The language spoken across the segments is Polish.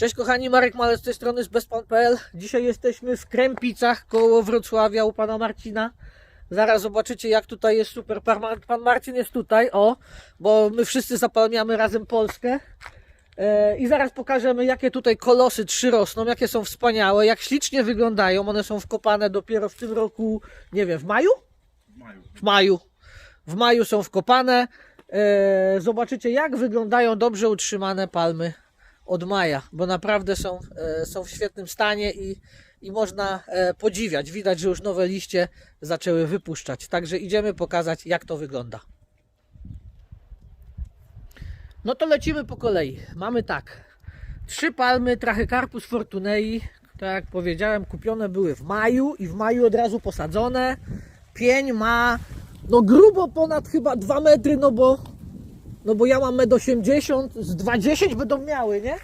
Cześć kochani, Marek Malec z tej strony z bezpan.pl. Dzisiaj jesteśmy w Krępicach koło Wrocławia u pana Marcina. Zaraz zobaczycie jak tutaj jest super. Pan, Mar- pan Marcin jest tutaj, o, bo my wszyscy zapalniamy razem Polskę. E, I zaraz pokażemy jakie tutaj kolosy trzy rosną, jakie są wspaniałe, jak ślicznie wyglądają. One są wkopane dopiero w tym roku, nie wiem, w maju? W maju. w maju. W maju są wkopane. E, zobaczycie, jak wyglądają dobrze utrzymane palmy od maja, bo naprawdę są, e, są w świetnym stanie i, i można e, podziwiać. Widać, że już nowe liście zaczęły wypuszczać. Także idziemy pokazać, jak to wygląda. No to lecimy po kolei. Mamy tak. Trzy palmy Trachycarpus fortunei, tak jak powiedziałem, kupione były w maju i w maju od razu posadzone. Pień ma no grubo ponad chyba 2 metry, no bo no bo ja mam 1,80 m, z 2,10 będą miały, nie?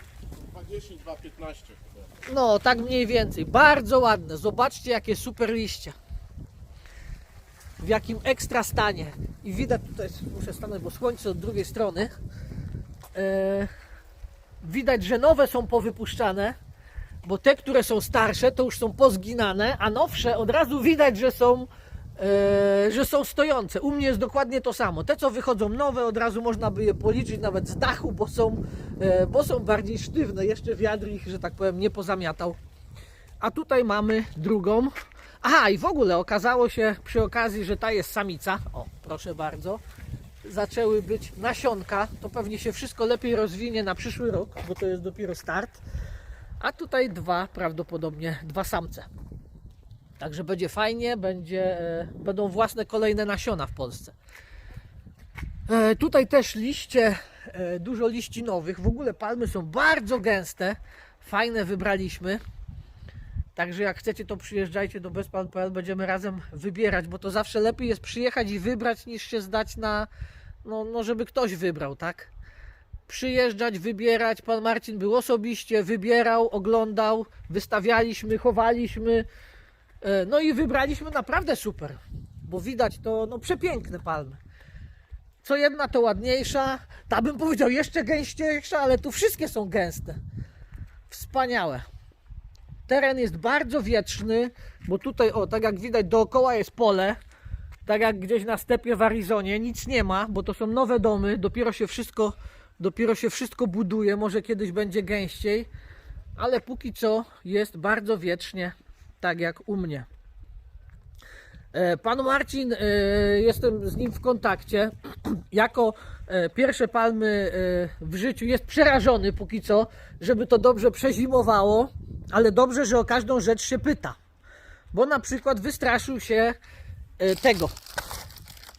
210, 215 chyba. No, tak mniej więcej. Bardzo ładne. Zobaczcie, jakie super liście. W jakim ekstra stanie. I widać tutaj, muszę stanąć, bo słońce od drugiej strony. E, widać, że nowe są powypuszczane, bo te, które są starsze, to już są pozginane, a nowsze od razu widać, że są, e, że są stojące. U mnie jest dokładnie to samo. Te, co wychodzą nowe, od razu można by je policzyć nawet z dachu, bo są, e, bo są bardziej sztywne. Jeszcze wiatr ich, że tak powiem, nie pozamiatał. A tutaj mamy drugą. Aha, i w ogóle okazało się przy okazji, że ta jest samica. O, proszę bardzo. Zaczęły być nasionka. To pewnie się wszystko lepiej rozwinie na przyszły rok, bo to jest dopiero start. A tutaj dwa, prawdopodobnie dwa samce. Także będzie fajnie, będzie, e, będą własne kolejne nasiona w Polsce. E, tutaj też liście, e, dużo liści nowych. W ogóle palmy są bardzo gęste. Fajne wybraliśmy. Także jak chcecie, to przyjeżdżajcie do bezpan.pl, będziemy razem wybierać, bo to zawsze lepiej jest przyjechać i wybrać, niż się zdać na, no, no żeby ktoś wybrał, tak? Przyjeżdżać, wybierać. Pan Marcin był osobiście, wybierał, oglądał, wystawialiśmy, chowaliśmy. E, No i wybraliśmy naprawdę super, bo widać to no, przepiękne palmy. Co jedna to ładniejsza, ta bym powiedział jeszcze gęściejsza, ale tu wszystkie są gęste. Wspaniałe. Teren jest bardzo wietrzny, bo tutaj, o, tak jak widać, dookoła jest pole. Tak jak gdzieś na stepie w Arizonie, nic nie ma, bo to są nowe domy, dopiero się wszystko, dopiero się wszystko buduje, może kiedyś będzie gęściej, ale póki co jest bardzo wiecznie, tak jak u mnie. E, Pan Marcin, e, jestem z nim w kontakcie. Jako e, pierwsze palmy w życiu jest przerażony póki co, żeby to dobrze przezimowało, ale dobrze, że o każdą rzecz się pyta. Bo na przykład wystraszył się tego.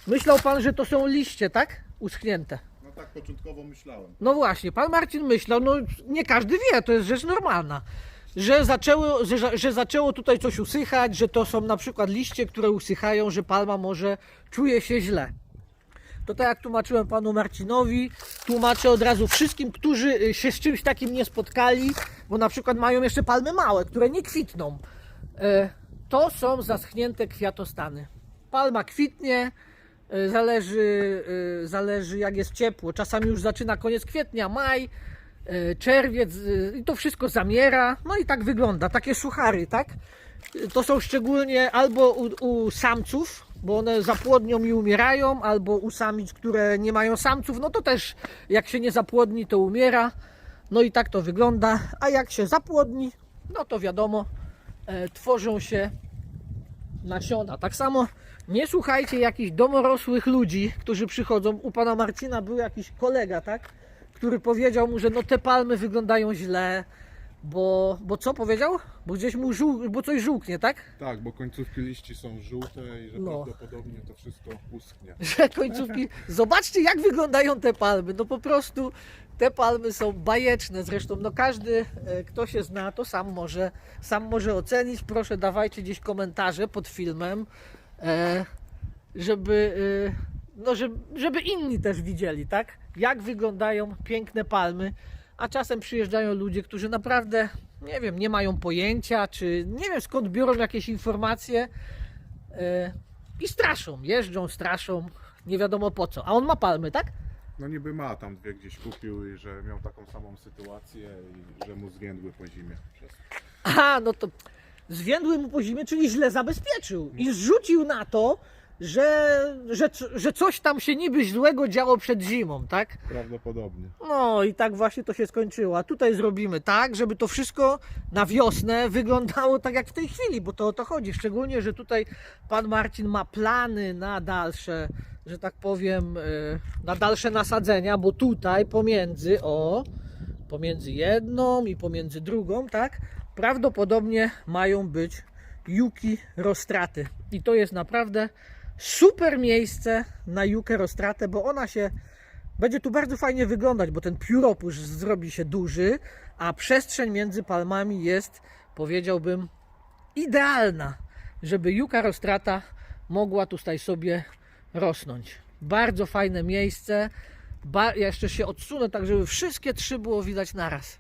Myślał pan, że to są liście, tak? Uschnięte. No tak początkowo myślałem. No właśnie, pan Marcin myślał, no nie każdy wie, to jest rzecz normalna, że zaczęło, że, że zaczęło tutaj coś usychać, że to są na przykład liście, które usychają, że palma może czuje się źle. To tak jak tłumaczyłem panu Marcinowi, tłumaczę od razu wszystkim, którzy y, się z czymś takim nie spotkali, bo na przykład mają jeszcze palmy małe, które nie kwitną. E, To są zaschnięte kwiatostany. Palma kwitnie, e, zależy, e, zależy jak jest ciepło. Czasami już zaczyna koniec kwietnia, maj, czerwiec e, i to wszystko zamiera. No i tak wygląda, takie suchary, tak? E, To są szczególnie albo u, u samców, bo one zapłodnią i umierają, albo u samic, które nie mają samców, no to też jak się nie zapłodni, to umiera. No i tak to wygląda. A jak się zapłodni, no to wiadomo, e, tworzą się nasiona. Tak samo nie słuchajcie jakichś domorosłych ludzi, którzy przychodzą. U pana Marcina był jakiś kolega, tak? Który powiedział mu, że no te palmy wyglądają źle, bo, bo co powiedział? Bo gdzieś mu żół, bo coś żółknie, tak? Tak, bo końcówki liści są żółte i że No. prawdopodobnie to wszystko uschnie. że końcówki. Zobaczcie, jak wyglądają te palmy. No po prostu te palmy są bajeczne. Zresztą, no każdy, e, kto się zna, to sam może, sam może ocenić. Proszę, dawajcie gdzieś komentarze pod filmem, e, żeby, e, no, żeby, żeby inni też widzieli, tak? Jak wyglądają piękne palmy. A czasem przyjeżdżają ludzie, którzy naprawdę, nie wiem, nie mają pojęcia, czy nie wiem skąd biorą jakieś informacje. E, i straszą, jeżdżą, straszą, nie wiadomo po co. A on ma palmy, tak? No niby ma tam dwie gdzieś kupił i że miał taką samą sytuację i że mu zwiędły po zimie. Aha, no to zwiędły mu po zimie, czyli źle zabezpieczył i zrzucił na to, że, że, że coś tam się niby złego działo przed zimą, tak? Prawdopodobnie. No i tak właśnie to się skończyło. A tutaj zrobimy tak, żeby to wszystko na wiosnę wyglądało tak jak w tej chwili, bo to o to chodzi. Szczególnie, że tutaj pan Marcin ma plany na dalsze, że tak powiem, e, na dalsze nasadzenia, bo tutaj pomiędzy, o, pomiędzy jedną i pomiędzy drugą, tak, prawdopodobnie mają być juki rostraty. I to jest naprawdę super miejsce na jukę rostratę, bo ona się będzie tu bardzo fajnie wyglądać, bo ten pióropusz zrobi się duży, a przestrzeń między palmami jest, powiedziałbym, idealna, żeby juka rostrata mogła tutaj sobie rosnąć. Bardzo fajne miejsce. Ba- ja jeszcze się odsunę, tak żeby wszystkie trzy było widać naraz.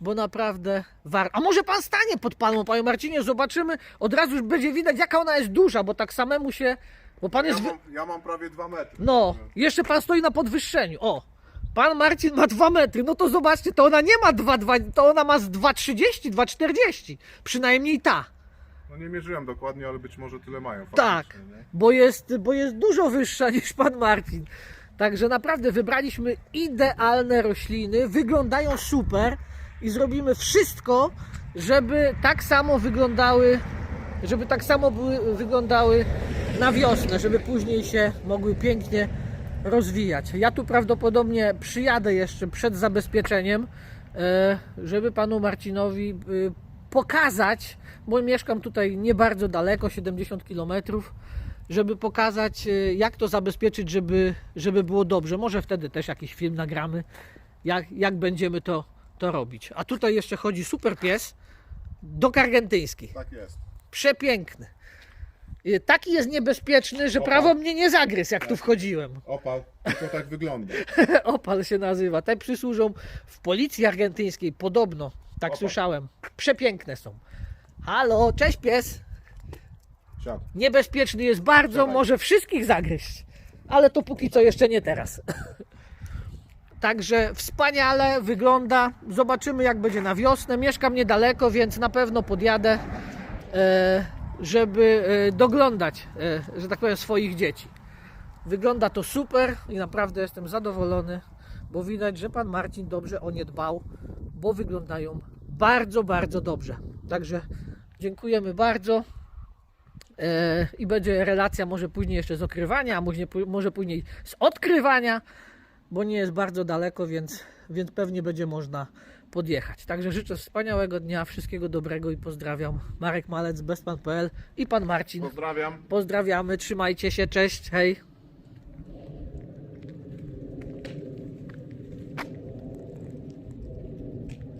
Bo naprawdę war. A może pan stanie pod palmą, panie Marcinie? Zobaczymy. Od razu już będzie widać, jaka ona jest duża, bo tak samemu się. Bo pan jest. Wy- mam, ja mam prawie dwa metry. no, jeszcze pan stoi na podwyższeniu. O, pan Marcin ma 2 metry. No to zobaczcie, to ona nie ma 2,2, to ona ma z 2,30, 2,40. Przynajmniej ta. No nie mierzyłem dokładnie, ale być może tyle mają. Tak, faktycznie, nie? bo jest, bo jest dużo wyższa niż pan Marcin. Także naprawdę wybraliśmy idealne rośliny, wyglądają super i zrobimy wszystko, żeby tak samo wyglądały, żeby tak samo były, wyglądały na wiosnę, żeby później się mogły pięknie rozwijać. Ja tu prawdopodobnie przyjadę jeszcze przed zabezpieczeniem, e, żeby panu Marcinowi e, pokazać, bo mieszkam tutaj nie bardzo daleko, 70 km, żeby pokazać, e, jak to zabezpieczyć, żeby, żeby było dobrze. Może wtedy też jakiś film nagramy, jak, jak będziemy to, to robić. A tutaj jeszcze chodzi super pies, dok argentyński. Tak jest. Przepiękny. Y, Taki jest niebezpieczny, że Opa. prawo mnie nie zagryzł, jak tu wchodziłem. Opal, tylko tak wygląda. Opal się nazywa. Te przysłużą w policji argentyńskiej, podobno. Tak Opal. słyszałem. Przepiękne są. Halo, cześć pies. Siad. Niebezpieczny jest bardzo, Dawaj. może wszystkich zagryźć. Ale to póki co jeszcze nie teraz. Także wspaniale wygląda. Zobaczymy jak będzie na wiosnę. Mieszkam niedaleko, więc na pewno podjadę, e, żeby e, doglądać, e, że tak powiem, swoich dzieci. Wygląda to super i naprawdę jestem zadowolony, bo widać, że pan Marcin dobrze o nie dbał, bo wyglądają bardzo, bardzo dobrze. Także dziękujemy bardzo. E, I będzie relacja może później jeszcze z okrywania, a może, później z odkrywania, bo nie jest bardzo daleko, więc, więc pewnie będzie można podjechać. Także życzę wspaniałego dnia, wszystkiego dobrego i pozdrawiam. Marek Malec, bestpan.pl i pan Marcin. Pozdrawiam. Pozdrawiamy, trzymajcie się, cześć, hej.